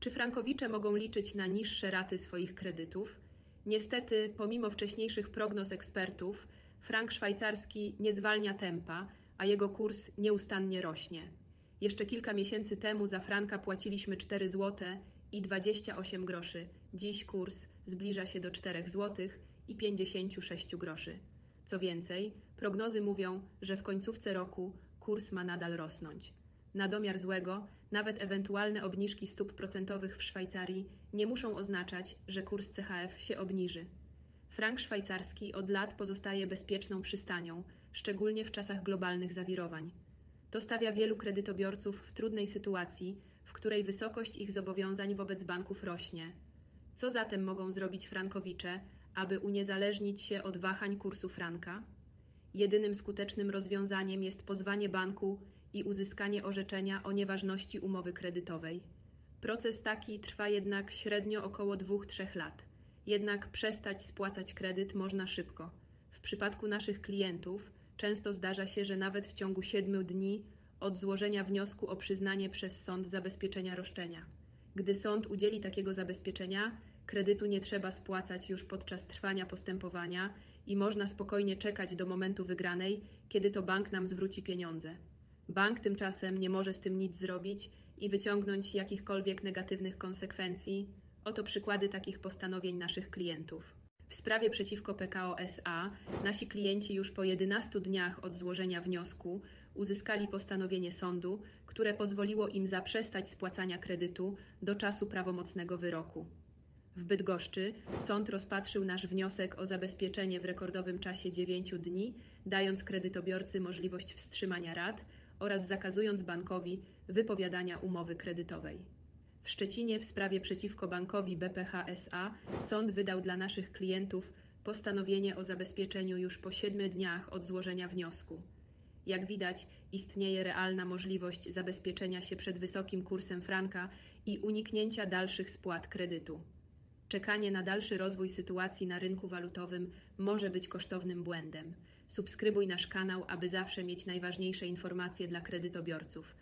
Czy frankowicze mogą liczyć na niższe raty swoich kredytów? Niestety, pomimo wcześniejszych prognoz ekspertów, frank szwajcarski nie zwalnia tempa, a jego kurs nieustannie rośnie. Jeszcze kilka miesięcy temu za franka płaciliśmy 4 zł i 28 groszy. Dziś kurs zbliża się do 4 zł i 56 groszy. Co więcej, prognozy mówią, że w końcówce roku kurs ma nadal rosnąć. Na domiar złego, nawet ewentualne obniżki stóp procentowych w Szwajcarii nie muszą oznaczać, że kurs CHF się obniży. Frank szwajcarski od lat pozostaje bezpieczną przystanią, szczególnie w czasach globalnych zawirowań. To stawia wielu kredytobiorców w trudnej sytuacji, w której wysokość ich zobowiązań wobec banków rośnie. Co zatem mogą zrobić frankowicze, aby uniezależnić się od wahań kursu franka? Jedynym skutecznym rozwiązaniem jest pozwanie banku i uzyskanie orzeczenia o nieważności umowy kredytowej. Proces taki trwa jednak średnio około 2-3 lat. Jednak przestać spłacać kredyt można szybko. W przypadku naszych klientów często zdarza się, że nawet w ciągu 7 dni od złożenia wniosku o przyznanie przez sąd zabezpieczenia roszczenia. Gdy sąd udzieli takiego zabezpieczenia, kredytu nie trzeba spłacać już podczas trwania postępowania i można spokojnie czekać do momentu wygranej, kiedy to bank nam zwróci pieniądze. Bank tymczasem nie może z tym nic zrobić i wyciągnąć jakichkolwiek negatywnych konsekwencji. Oto przykłady takich postanowień naszych klientów. W sprawie przeciwko PKO SA nasi klienci już po 11 dniach od złożenia wniosku uzyskali postanowienie sądu, które pozwoliło im zaprzestać spłacania kredytu do czasu prawomocnego wyroku. W Bydgoszczy sąd rozpatrzył nasz wniosek o zabezpieczenie w rekordowym czasie 9 dni, dając kredytobiorcy możliwość wstrzymania rat oraz zakazując bankowi wypowiadania umowy kredytowej. W Szczecinie w sprawie przeciwko bankowi BPH SA sąd wydał dla naszych klientów postanowienie o zabezpieczeniu już po 7 dniach od złożenia wniosku. Jak widać, istnieje realna możliwość zabezpieczenia się przed wysokim kursem franka i uniknięcia dalszych spłat kredytu. Czekanie na dalszy rozwój sytuacji na rynku walutowym może być kosztownym błędem. Subskrybuj nasz kanał, aby zawsze mieć najważniejsze informacje dla kredytobiorców.